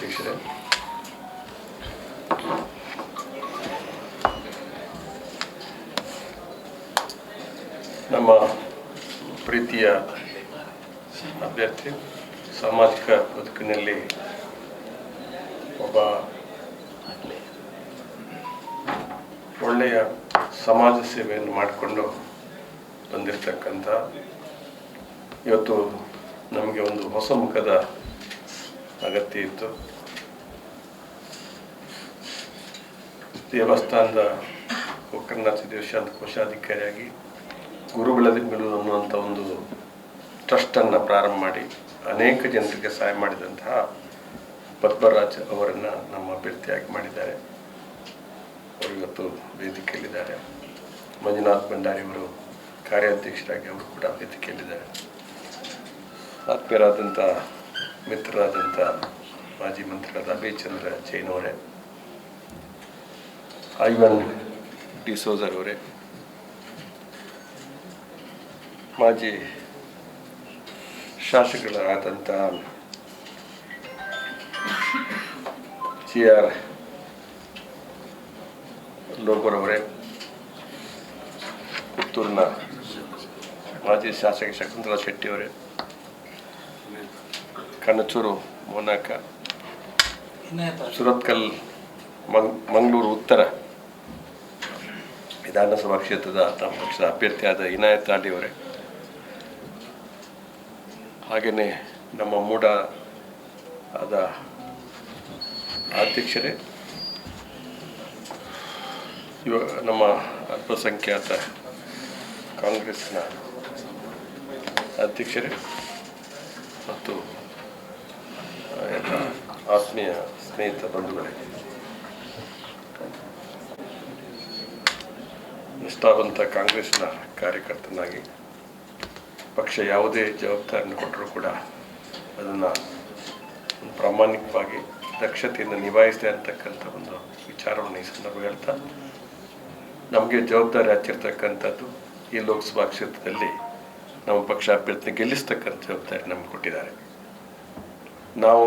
ಅಧ್ಯಕ್ಷರೇ ನಮ್ಮ ಪ್ರೀತಿಯ ಅಭ್ಯರ್ಥಿ. ಸಾಮಾಜಿಕ ಬದುಕಿನಲ್ಲಿ ಒಬ್ಬ ಒಳ್ಳೆಯ ಸಮಾಜ ಸೇವೆಯನ್ನು ಮಾಡಿಕೊಂಡು ಬಂದಿರತಕ್ಕಂಥ ಇವತ್ತು ನಮಗೆ ಒಂದು ಹೊಸ ಮುಖದ ಅಗತ್ಯ ಇತ್ತು. ದೇವಸ್ಥಾನದ ಗೋಕರ್ಣನಾಥ ದೇವಸ್ಥಾನದ ಕೋಶಾಧಿಕಾರಿಯಾಗಿ ಗುರುಗಳದಿಗಳು ಅನ್ನುವಂಥ ಒಂದು ಟ್ರಸ್ಟನ್ನು ಪ್ರಾರಂಭ ಮಾಡಿ ಅನೇಕ ಜನರಿಗೆ ಸಹಾಯ ಮಾಡಿದಂತಹ ಪದ್ಮರಾಜ್ ಅವರನ್ನು ನಮ್ಮ ಅಭ್ಯರ್ಥಿಯಾಗಿ ಮಾಡಿದ್ದಾರೆ. ಅವರು ಇವತ್ತು ವೇದಿಕೆಯಲ್ಲಿದ್ದಾರೆ. ಮಂಜುನಾಥ್ ಭಂಡಾರಿ ಅವರು ಕಾರ್ಯಾಧ್ಯಕ್ಷರಾಗಿ ಅವರು ಕೂಡ ವೇದಿಕೆಯಲ್ಲಿದ್ದಾರೆ. ಆತ್ಮೀಯರಾದಂಥ ಮಿತ್ರರಾದಂಥ ಮಾಜಿ ಮಂತ್ರಿಗಳಾದ ಅಭಯಚಂದ್ರ ಜೈನ್ ಅವರೇ, ಐವನ್ ಡಿಸೋಜರ್ ಅವರೇ, ಮಾಜಿ ಶಾಸಕರಾದಂಥ ಸಿ ಆರ್ ಲೋಕರ್ ಅವರೇ, ಪುತ್ತೂರಿನ ಮಾಜಿ ಶಾಸಕ ಶಕುಂತಲಾ ಶೆಟ್ಟಿ ಕಣಚೂರು ಮೊನಾಕ ಸುರತ್ಕಲ್ ಮಂಗ್ ಮಂಗಳೂರು ಉತ್ತರ ವಿಧಾನಸಭಾ ಕ್ಷೇತ್ರದ ತಮ್ಮ ಪಕ್ಷದ ಅಭ್ಯರ್ಥಿಯಾದ ಇನಾಯತ್ ಆಡಿ ಅವರೇ ಹಾಗೆಯೇ ನಮ್ಮ ಮೂಡ ಆದ ಅಧ್ಯಕ್ಷರೇ. ಇವ ನಮ್ಮ ಅಲ್ಪಸಂಖ್ಯಾತ ಕಾಂಗ್ರೆಸ್ನ ಅಧ್ಯಕ್ಷರೇ. ಮತ್ತು ಆತ್ಮೀಯ ಸ್ನೇಹಿತ ಬಂಧುಗಳೇ. ನಿಷ್ಠಾವಂತ ಕಾಂಗ್ರೆಸ್ನ ಕಾರ್ಯಕರ್ತನಾಗಿ ಪಕ್ಷ ಯಾವುದೇ ಜವಾಬ್ದಾರಿಯನ್ನು ಕೊಟ್ಟರೂ ಕೂಡ ಅದನ್ನು ಪ್ರಾಮಾಣಿಕವಾಗಿ ದಕ್ಷತೆಯಿಂದ ನಿಭಾಯಿಸಿದೆ ಅಂತಕ್ಕಂಥ ಒಂದು ವಿಚಾರವನ್ನು ಈ ಸಂದರ್ಭ ಹೇಳ್ತಾ, ನಮಗೆ ಜವಾಬ್ದಾರಿ ಹಚ್ಚಿರ್ತಕ್ಕಂಥದ್ದು ಈ ಲೋಕಸಭಾ ಕ್ಷೇತ್ರದಲ್ಲಿ ನಮ್ಮ ಪಕ್ಷ ಅಭ್ಯರ್ಥಿ ಗೆಲ್ಲಿಸ್ತಕ್ಕಂಥ ಜವಾಬ್ದಾರಿ ನಮ್ಗೆ ಕೊಟ್ಟಿದ್ದಾರೆ. ನಾವು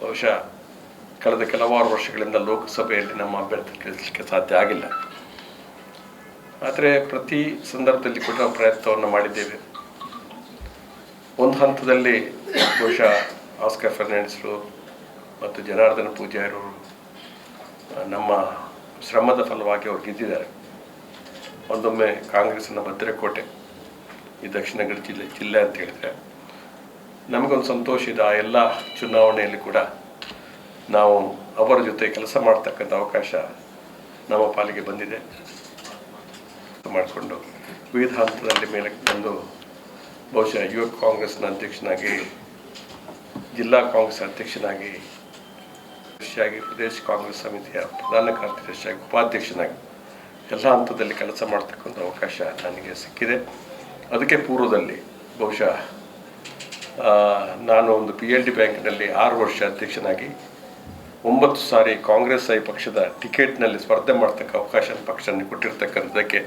ಬಹುಶಃ ಕಳೆದ ಕೆಲವಾರು ವರ್ಷಗಳಿಂದ ಲೋಕಸಭೆಯಲ್ಲಿ ನಮ್ಮ ಅಭ್ಯರ್ಥಿ ಗೆಲ್ಲಿಸಲಿಕ್ಕೆ ಸಾಧ್ಯ ಆಗಿಲ್ಲ. ಆದರೆ ಪ್ರತಿ ಸಂದರ್ಭದಲ್ಲಿ ಕೂಡ ನಾವು ಪ್ರಯತ್ನವನ್ನು ಮಾಡಿದ್ದೇವೆ. ಒಂದು ಹಂತದಲ್ಲಿ ಬಹುಶಃ ಆಸ್ಕರ್ ಫರ್ನಾಂಡಿಸ್ರು ಮತ್ತು ಜನಾರ್ದನ ಪೂಜಾರವರು ನಮ್ಮ ಶ್ರಮದ ಫಲವಾಗಿ ಅವ್ರು ಗೆದ್ದಿದ್ದಾರೆ. ಒಂದೊಮ್ಮೆ ಕಾಂಗ್ರೆಸ್ನ ಭದ್ರಕೋಟೆ ಈ ದಕ್ಷಿಣ ಕನ್ನಡ ಜಿಲ್ಲೆ ಜಿಲ್ಲೆ ಅಂತ ಹೇಳಿದರೆ ನಮಗೊಂದು ಸಂತೋಷ ಇದೆ ಆ ಎಲ್ಲ ಚುನಾವಣೆಯಲ್ಲಿ ಕೂಡ ನಾವು ಅವರ ಜೊತೆ ಕೆಲಸ ಮಾಡ್ತಕ್ಕಂಥ ಅವಕಾಶ ನಮ್ಮ ಪಾಲಿಗೆ ಬಂದಿದೆ. ಮಾಡಿಕೊಂಡು ವಿವಿಧ ಹಂತದಲ್ಲಿ ಮೇಲೆ ಬಂದು ಬಹುಶಃ ಯುವ ಕಾಂಗ್ರೆಸ್ನ ಅಧ್ಯಕ್ಷನಾಗಿ, ಜಿಲ್ಲಾ ಕಾಂಗ್ರೆಸ್ ಅಧ್ಯಕ್ಷನಾಗಿ ಅಧ್ಯಕ್ಷರಾಗಿ ಪ್ರದೇಶ ಕಾಂಗ್ರೆಸ್ ಸಮಿತಿಯ ಪ್ರಧಾನ ಕಾರ್ಯದರ್ಶಿಯಾಗಿ ಉಪಾಧ್ಯಕ್ಷನಾಗಿ ಎಲ್ಲ ಹಂತದಲ್ಲಿ ಕೆಲಸ ಮಾಡ್ತಕ್ಕಂಥ ಅವಕಾಶ ನನಗೆ ಸಿಕ್ಕಿದೆ. ಅದಕ್ಕೆ ಪೂರ್ವದಲ್ಲಿ ಬಹುಶಃ ನಾನು ಒಂದು ಪಿ ಎಲ್ ಡಿ ಬ್ಯಾಂಕ್ನಲ್ಲಿ ಆರು ವರ್ಷ ಅಧ್ಯಕ್ಷನಾಗಿ ಒಂಬತ್ತು ಸಾರಿ ಕಾಂಗ್ರೆಸ್ ಐ ಪಕ್ಷದ ಟಿಕೆಟ್ನಲ್ಲಿ ಸ್ಪರ್ಧೆ ಮಾಡ್ತಕ್ಕ ಅವಕಾಶ ಪಕ್ಷ ಕೊಟ್ಟಿರ್ತಕ್ಕಂಥದ್ದಕ್ಕೆ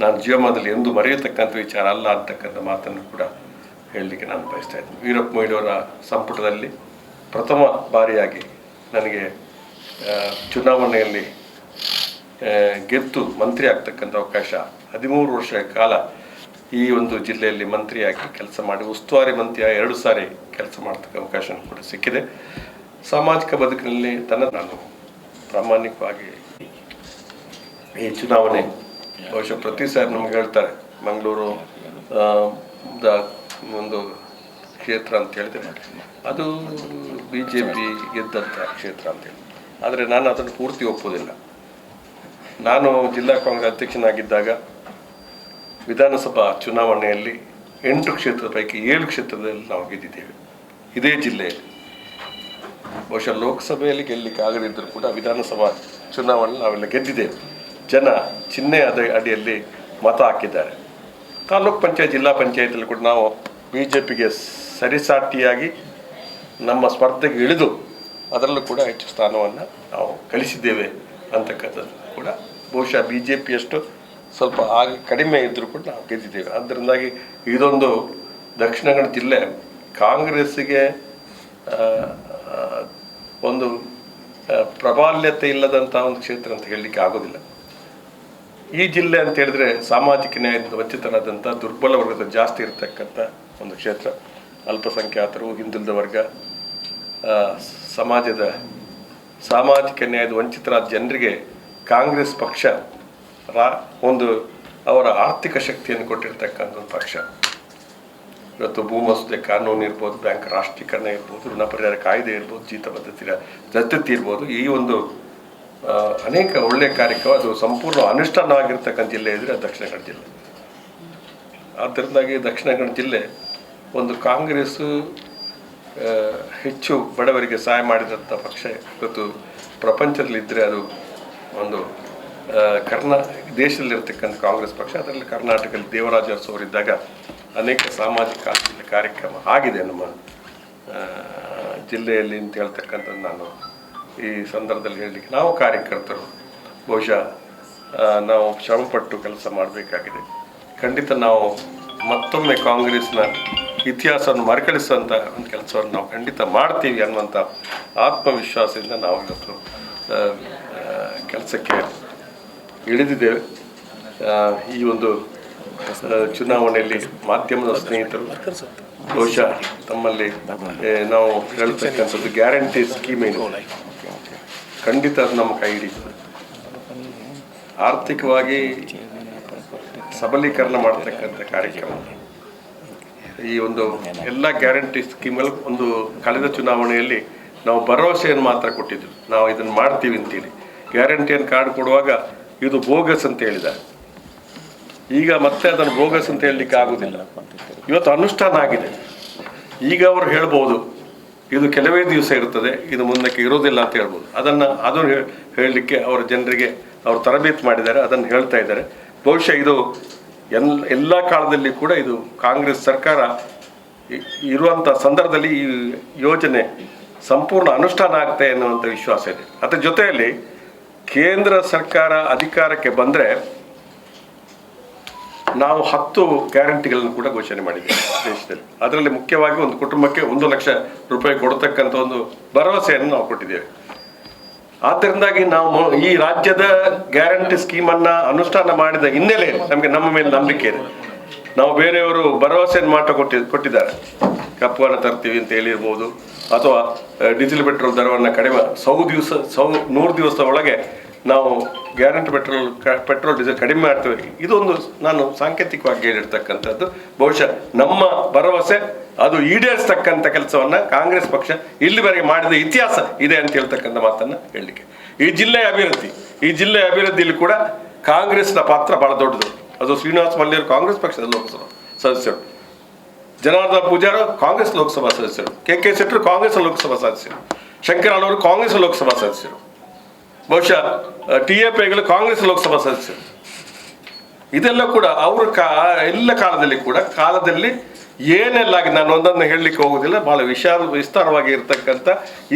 ನಾನು ಜೀವಮಾನದಲ್ಲಿ ಎಂದು ಮರೆಯತಕ್ಕಂಥ ವಿಚಾರ ಅಲ್ಲ ಅಂತಕ್ಕಂಥ ಮಾತನ್ನು ಕೂಡ ಹೇಳಲಿಕ್ಕೆ ನಾನು ಬಯಸ್ತಾ ಇದ್ದೀನಿ. ವೀರಪ್ಪ ಮೊಯ್ಲಿಯವರ ಸಂಪುಟದಲ್ಲಿ ಪ್ರಥಮ ಬಾರಿಯಾಗಿ ನನಗೆ ಚುನಾವಣೆಯಲ್ಲಿ ಗೆದ್ದು ಮಂತ್ರಿ ಆಗ್ತಕ್ಕಂಥ ಅವಕಾಶ ಹದಿಮೂರು ವರ್ಷ ಕಾಲ ಈ ಒಂದು ಜಿಲ್ಲೆಯಲ್ಲಿ ಮಂತ್ರಿಯಾಗಿ ಕೆಲಸ ಮಾಡಿ, ಉಸ್ತುವಾರಿ ಮಂತ್ರಿಯ ಎರಡು ಸಾರಿ ಕೆಲಸ ಮಾಡ್ತಕ್ಕ ಅವಕಾಶ ಕೂಡ ಸಿಕ್ಕಿದೆ. ಸಾಮಾಜಿಕ ಬದುಕಿನಲ್ಲಿ ತನ್ನ ನಾನು ಪ್ರಾಮಾಣಿಕವಾಗಿ ಈ ಚುನಾವಣೆ, ಬಹುಶಃ ಪ್ರತಿ ಸಾರಿ ನಮ್ಗೆ ಹೇಳ್ತಾರೆ, ಮಂಗಳೂರು ಒಂದು ಕ್ಷೇತ್ರ ಅಂತ ಹೇಳಿದ್ರೆ ಅದು ಬಿ ಜೆ ಪಿ ಗೆದ್ದಂಥ ಕ್ಷೇತ್ರ ಅಂತೇಳಿ ಆದರೆ ನಾನು ಅದನ್ನು ಪೂರ್ತಿ ಒಪ್ಪೋದಿಲ್ಲ ನಾನು ಜಿಲ್ಲಾ ಕಾಂಗ್ರೆಸ್ ಅಧ್ಯಕ್ಷನಾಗಿದ್ದಾಗ ವಿಧಾನಸಭಾ ಚುನಾವಣೆಯಲ್ಲಿ ಎಂಟು ಕ್ಷೇತ್ರದ ಪೈಕಿ ಏಳು ಕ್ಷೇತ್ರದಲ್ಲಿ ನಾವು ಗೆದ್ದಿದ್ದೇವೆ. ಇದೇ ಜಿಲ್ಲೆಯಲ್ಲಿ. ಬಹುಶಃ ಲೋಕಸಭೆಯಲ್ಲಿ ಗೆಲ್ಲಲಿಕ್ಕೆ ಆಗದಿದ್ದರೂ ಕೂಡ ವಿಧಾನಸಭಾ ಚುನಾವಣೆ ನಾವೆಲ್ಲ ಗೆದ್ದಿದ್ದೇವೆ. ಜನ ಚಿಹ್ನೆ ಅದ ಅಡಿಯಲ್ಲಿ ಮತ ಹಾಕಿದ್ದಾರೆ. ತಾಲೂಕ್ ಪಂಚಾಯತ್, ಜಿಲ್ಲಾ ಪಂಚಾಯತಲ್ಲಿ ಕೂಡ ನಾವು ಬಿ ಜೆ ಪಿಗೆ ಸರಿಸಾಟಿಯಾಗಿ ನಮ್ಮ ಸ್ಪರ್ಧೆಗೆ ಇಳಿದು ಅದರಲ್ಲೂ ಕೂಡ ಹೆಚ್ಚು ಸ್ಥಾನವನ್ನು ನಾವು ಕಳಿಸಿದ್ದೇವೆ ಅಂತಕ್ಕಂಥದ್ದು ಕೂಡ ಬಹುಶಃ ಬಿ ಜೆ ಪಿಯಷ್ಟು ಸ್ವಲ್ಪ ಹಾಗೆ ಕಡಿಮೆ ಇದ್ದರೂ ಕೂಡ ನಾವು ಗೆದ್ದಿದ್ದೇವೆ. ಅದರಿಂದಾಗಿ ಇದೊಂದು ದಕ್ಷಿಣ ಕನ್ನಡ ಜಿಲ್ಲೆ ಕಾಂಗ್ರೆಸ್ಸಿಗೆ ಒಂದು ಪ್ರಾಬಲ್ಯತೆ ಇಲ್ಲದಂಥ ಒಂದು ಕ್ಷೇತ್ರ ಅಂತ ಹೇಳಲಿಕ್ಕೆ ಆಗೋದಿಲ್ಲ. ಈ ಜಿಲ್ಲೆ ಅಂತ ಹೇಳಿದ್ರೆ ಸಾಮಾಜಿಕ ನ್ಯಾಯದಿಂದ ವಂಚಿತರಾದಂಥ ದುರ್ಬಲ ವರ್ಗದ ಜಾಸ್ತಿ ಇರತಕ್ಕಂಥ ಒಂದು ಕ್ಷೇತ್ರ. ಅಲ್ಪಸಂಖ್ಯಾತರು, ಹಿಂದುಳಿದ ವರ್ಗ ಸಮಾಜದ, ಸಾಮಾಜಿಕ ನ್ಯಾಯದ ವಂಚಿತರಾದ ಜನರಿಗೆ ಕಾಂಗ್ರೆಸ್ ಪಕ್ಷ ರಾ, ಒಂದು ಅವರ ಆರ್ಥಿಕ ಶಕ್ತಿಯನ್ನು ಕೊಟ್ಟಿರ್ತಕ್ಕಂಥ ಒಂದು ಪಕ್ಷ. ಇವತ್ತು ಭೂಮಸೂದೆ ಕಾನೂನು ಇರ್ಬೋದು, ಬ್ಯಾಂಕ್ ರಾಷ್ಟ್ರೀಕರಣ ಇರ್ಬೋದು, ಋಣ ಪರಿಹಾರ ಕಾಯ್ದೆ ಇರ್ಬೋದು, ಜೀತ ಪದ್ಧತಿ ರದ್ದತಿ ಇರ್ಬೋದು, ಈ ಒಂದು ಅನೇಕ ಒಳ್ಳೆಯ ಕಾರ್ಯಕ್ರಮ, ಅದು ಸಂಪೂರ್ಣ ಅನುಷ್ಠಾನವಾಗಿರ್ತಕ್ಕಂಥ ಜಿಲ್ಲೆ ಅದು ದಕ್ಷಿಣ ಕನ್ನಡ ಜಿಲ್ಲೆ. ಆದ್ದರಿಂದಾಗಿ ದಕ್ಷಿಣ ಕನ್ನಡ ಜಿಲ್ಲೆ ಒಂದು ಕಾಂಗ್ರೆಸ್ಸು ಹೆಚ್ಚು ಬಡವರಿಗೆ ಸಹಾಯ ಮಾಡಿದಂಥ ಪಕ್ಷ ಇವತ್ತು ಪ್ರಪಂಚದಲ್ಲಿದ್ದರೆ ಅದು ಒಂದು ಕರ್ನಾ, ದೇಶದಲ್ಲಿರ್ತಕ್ಕಂಥ ಕಾಂಗ್ರೆಸ್ ಪಕ್ಷ, ಅದರಲ್ಲಿ ಕರ್ನಾಟಕದಲ್ಲಿ ದೇವರಾಜ ಅವರಿದ್ದಾಗ ಅನೇಕ ಸಾಮಾಜಿಕ ಕಾರ್ಯಕ್ರಮ ಆಗಿದೆ ನಮ್ಮ ಜಿಲ್ಲೆಯಲ್ಲಿ ಅಂತ ಹೇಳ್ತಕ್ಕಂಥದ್ದು ನಾನು ಈ ಸಂದರ್ಭದಲ್ಲಿ ಹೇಳಲಿಕ್ಕೆ. ನಾವು ಕಾರ್ಯಕರ್ತರು, ಬಹುಶಃ ನಾವು ಶ್ರಮಪಟ್ಟು ಕೆಲಸ ಮಾಡಬೇಕಾಗಿದೆ. ಖಂಡಿತ ನಾವು ಮತ್ತೊಮ್ಮೆ ಕಾಂಗ್ರೆಸ್ನ ಇತಿಹಾಸವನ್ನು ಮರುಕಳಿಸುವಂಥ ಒಂದು ಕೆಲಸವನ್ನು ನಾವು ಖಂಡಿತ ಮಾಡ್ತೀವಿ ಅನ್ನುವಂಥ ಆತ್ಮವಿಶ್ವಾಸದಿಂದ ನಾವು ಇವತ್ತು ಕೆಲಸಕ್ಕೆ ಇಳಿದಿದ್ದೇವೆ ಈ ಒಂದು ಚುನಾವಣೆಯಲ್ಲಿ ಮಾಧ್ಯಮದ ಸ್ನೇಹಿತರು ಬಹುಶಃ ತಮ್ಮಲ್ಲಿ ನಾವು ಹೇಳ್ತಕ್ಕಂಥದ್ದು ಗ್ಯಾರಂಟಿ ಸ್ಕೀಮ್ ಏನು ಖಂಡಿತ ಅದು ನಮ್ಮ ಕೈ ಹಿಡಿತದೆ ಆರ್ಥಿಕವಾಗಿ ಸಬಲೀಕರಣ ಮಾಡ್ತಕ್ಕಂಥ ಕಾರ್ಯಕ್ರಮ. ಈ ಒಂದು ಎಲ್ಲ ಗ್ಯಾರಂಟಿ ಸ್ಕೀಮಲ್ಲಿ ಒಂದು ಕಳೆದ ಚುನಾವಣೆಯಲ್ಲಿ ನಾವು ಭರವಸೆಯನ್ನು ಮಾತ್ರ ಕೊಟ್ಟಿದ್ವಿ. ನಾವು ಇದನ್ನು ಮಾಡ್ತೀವಿ ಅಂತೇಳಿ ಗ್ಯಾರಂಟಿಯನ್ನು ಕಾರ್ಡ್ ಕೊಡುವಾಗ ಇದು ಬೋಗಸ್ ಅಂತ ಹೇಳಿದ್ದಾರೆ ಈಗ ಮತ್ತೆ ಅದನ್ನು ಬೋಗಸ್ ಅಂತ ಹೇಳಲಿಕ್ಕೆ ಆಗುದಿಲ್ಲ. ಇವತ್ತು ಅನುಷ್ಠಾನ ಆಗಿದೆ. ಈಗ ಅವರು ಹೇಳ್ಬೋದು, ಇದು ಕೆಲವೇ ದಿವಸ ಇರ್ತದೆ ಇದು ಮುಂದಕ್ಕೆ ಇರೋದಿಲ್ಲ ಅಂತ ಹೇಳ್ಬೋದು. ಅದನ್ನು ಅದನ್ನು ಹೇಳಲಿಕ್ಕೆ ಅವರ ಜನರಿಗೆ, ಅವರು ತರಬೇತಿ ಮಾಡಿದ್ದಾರೆ, ಅದನ್ನು ಹೇಳ್ತಾ ಇದ್ದಾರೆ. ಬಹುಶಃ ಇದು ಎಲ್ ಎಲ್ಲ ಕಾಲದಲ್ಲಿ ಕೂಡ ಇದು ಕಾಂಗ್ರೆಸ್ ಸರ್ಕಾರ ಇರುವಂಥ ಸಂದರ್ಭದಲ್ಲಿ ಈ ಯೋಜನೆ ಸಂಪೂರ್ಣ ಅನುಷ್ಠಾನ ಆಗುತ್ತೆ ಎನ್ನುವಂಥ ವಿಶ್ವಾಸ ಇದೆ. ಅದರ ಜೊತೆಯಲ್ಲಿ ಕೇಂದ್ರ ಸರ್ಕಾರ ಅಧಿಕಾರಕ್ಕೆ ಬಂದರೆ ನಾವು ಹತ್ತು ಗ್ಯಾರಂಟಿಗಳನ್ನು ಕೂಡ ಘೋಷಣೆ ಮಾಡಿದ್ದೇವೆ ದೇಶದಲ್ಲಿ. ಅದರಲ್ಲಿ ಮುಖ್ಯವಾಗಿ ಒಂದು ಕುಟುಂಬಕ್ಕೆ ಒಂದು ಲಕ್ಷ ರೂಪಾಯಿ ಕೊಡತಕ್ಕಂಥ ಒಂದು ಭರವಸೆಯನ್ನು ನಾವು ಕೊಟ್ಟಿದ್ದೇವೆ. ಆದ್ದರಿಂದಾಗಿ ನಾವು ಈ ರಾಜ್ಯದ ಗ್ಯಾರಂಟಿ ಸ್ಕೀಮನ್ನ ಅನುಷ್ಠಾನ ಮಾಡಿದ ಹಿನ್ನೆಲೆಯಲ್ಲಿ ನಮಗೆ ನಮ್ಮ ಮೇಲೆ ನಂಬಿಕೆ ಇದೆ. ನಾವು ಬೇರೆಯವರು ಭರವಸೆಯನ್ನು ಮಾತ್ರ ಕೊಟ್ಟಿ ಕೊಟ್ಟಿದ್ದಾರೆ. ಕಪ್ಪು ಹಣ ತರ್ತೀವಿ ಅಂತ ಹೇಳಿರ್ಬೋದು. ಅಥವಾ ಡೀಸೆಲ್ ಪೆಟ್ರೋಲ್ ದರವನ್ನು ಕಡಿಮೆ, ಸೌ ದಿವಸ, ಸೌ ನೂರು ದಿವಸದ ಒಳಗೆ ನಾವು ಗ್ಯಾರಂಟಿ ಪೆಟ್ರೋಲ್ ಪೆಟ್ರೋಲ್ ಡೀಸೆಲ್ ಕಡಿಮೆ ಮಾಡ್ತೇವೆ. ಇದೊಂದು ನಾನು ಸಾಂಕೇತಿಕವಾಗಿ ಹೇಳಿರ್ತಕ್ಕಂಥದ್ದು. ಬಹುಶಃ ನಮ್ಮ ಭರವಸೆ, ಅದು ಈಡೇರಿಸ್ತಕ್ಕಂಥ ಕೆಲಸವನ್ನು ಕಾಂಗ್ರೆಸ್ ಪಕ್ಷ ಇಲ್ಲಿವರೆಗೆ ಮಾಡಿದ ಇತಿಹಾಸ ಇದೆ ಅಂತ ಹೇಳ್ತಕ್ಕಂಥ ಮಾತನ್ನು ಹೇಳಲಿಕ್ಕೆ. ಈ ಜಿಲ್ಲೆಯ ಅಭಿವೃದ್ಧಿ, ಈ ಜಿಲ್ಲೆಯ ಅಭಿವೃದ್ಧಿಯಲ್ಲಿ ಕೂಡ ಕಾಂಗ್ರೆಸ್ನ ಪಾತ್ರ ಬಹಳ ದೊಡ್ಡದು. ಅದು ಶ್ರೀನಿವಾಸ ಮಲ್ಯರು ಕಾಂಗ್ರೆಸ್ ಪಕ್ಷದ ಲೋಕಸಭಾ ಸದಸ್ಯರು. ಜನಾರ್ದನ ಪೂಜಾರ ಕಾಂಗ್ರೆಸ್ ಲೋಕಸಭಾ ಸದಸ್ಯರು. ಕೆ ಕೆ ಶೆಟ್ಟರು ಕಾಂಗ್ರೆಸ್ ಲೋಕಸಭಾ ಸದಸ್ಯರು. ಶಂಕರ್ ಅವರು ಕಾಂಗ್ರೆಸ್ ಲೋಕಸಭಾ ಸದಸ್ಯರು. ಬಹುಶಃ ಟಿ ಎ ಪಿಗಳು ಕಾಂಗ್ರೆಸ್ ಲೋಕಸಭಾ ಸದಸ್ಯರು. ಇದೆಲ್ಲ ಕೂಡ ಅವರು ಕಾ, ಎಲ್ಲ ಕಾಲದಲ್ಲಿ ಕೂಡ, ಕಾಲದಲ್ಲಿ ಏನೆಲ್ಲ ಆಗಿದೆ ನಾನು ಒಂದನ್ನು ಹೇಳಲಿಕ್ಕೆ ಹೋಗೋದಿಲ್ಲ ಬಹಳ ವಿಶಾಲ, ವಿಸ್ತಾರವಾಗಿ ಇರತಕ್ಕಂಥ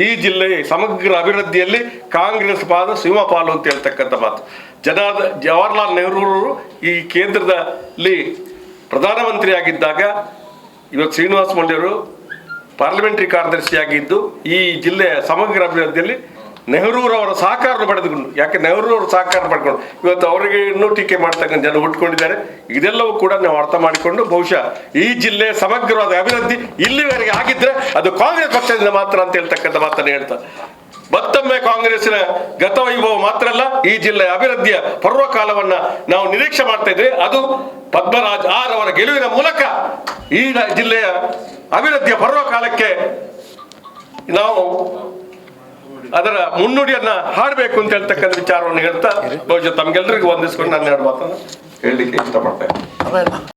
ಈ ಜಿಲ್ಲೆಯ ಸಮಗ್ರ ಅಭಿವೃದ್ಧಿಯಲ್ಲಿ ಕಾಂಗ್ರೆಸ್ ಪಾಲು ಸಿಂಹಪಾಲು ಅಂತ ಹೇಳ್ತಕ್ಕಂಥ ಮಾತು. ಜನಾರ್ದ, ಜವಾಹರ್ಲಾಲ್ ನೆಹರೂರು ಈ ಕೇಂದ್ರದಲ್ಲಿ ಪ್ರಧಾನಮಂತ್ರಿ ಆಗಿದ್ದಾಗ ಇವತ್ತು ಶ್ರೀನಿವಾಸ ಮಂಡ್ಯವರು ಪಾರ್ಲಿಮೆಂಟರಿ ಕಾರ್ಯದರ್ಶಿಯಾಗಿದ್ದು ಈ ಜಿಲ್ಲೆಯ ಸಮಗ್ರ ಅಭಿವೃದ್ಧಿಯಲ್ಲಿ ನೆಹರೂರವರ ಸಹಕಾರ ಪಡೆದುಕೊಂಡು, ಯಾಕೆ ನೆಹರೂರವರ ಸಹಕಾರ ಪಡ್ಕೊಂಡು ಇವತ್ತು ಅವರಿಗೆ ಇನ್ನೂ ಟೀಕೆ ಮಾಡ್ತಕ್ಕಂಥ ಜನ ಹುಟ್ಕೊಂಡಿದ್ದಾರೆ ಇದೆಲ್ಲವೂ ಕೂಡ ನಾವು ಅರ್ಥ ಮಾಡಿಕೊಂಡು, ಬಹುಶಃ ಈ ಜಿಲ್ಲೆ ಸಮಗ್ರವಾದ ಅಭಿವೃದ್ಧಿ ಇಲ್ಲಿವರೆಗೆ ಆಗಿದ್ರೆ ಅದು ಕಾಂಗ್ರೆಸ್ ಪಕ್ಷದಿಂದ ಮಾತ್ರ ಅಂತ ಹೇಳ್ತಕ್ಕಂಥ ಮಾತನ್ನು ಹೇಳ್ತಾ. ಮತ್ತೊಮ್ಮೆ ಗತ ಗತವೈಭವ ಮಾತ್ರ ಅಲ್ಲ, ಈ ಜಿಲ್ಲೆಯ ಅಭಿವೃದ್ಧಿಯ ಪರ್ವಕಾಲವನ್ನ ನಾವು ನಿರೀಕ್ಷೆ ಮಾಡ್ತಾ ಇದ್ವಿ. ಅದು ಪದ್ಮರಾಜ್ ಆರ್ ಅವರ ಗೆಲುವಿನ ಮೂಲಕ ಈ ಜಿಲ್ಲೆಯ ಅಭಿವೃದ್ಧಿಯ ಪರ್ವಕಾಲಕ್ಕೆ ನಾವು ಅದರ ಮುನ್ನುಡಿಯನ್ನ ಹಾಡಬೇಕು ಅಂತ ಹೇಳ್ತಕ್ಕಂಥ ವಿಚಾರವನ್ನು ಹೇಳ್ತಾ ಬಹುಶಃ ತಮ್ಗೆಲ್ರಿಗೂ ವಂದಿಸ್ಕೊಂಡು ನಾನು ಎರಡು ಮಾತನ್ನು ಹೇಳಲಿಕ್ಕೆ ಇಷ್ಟಪಡ್ತೇನೆ.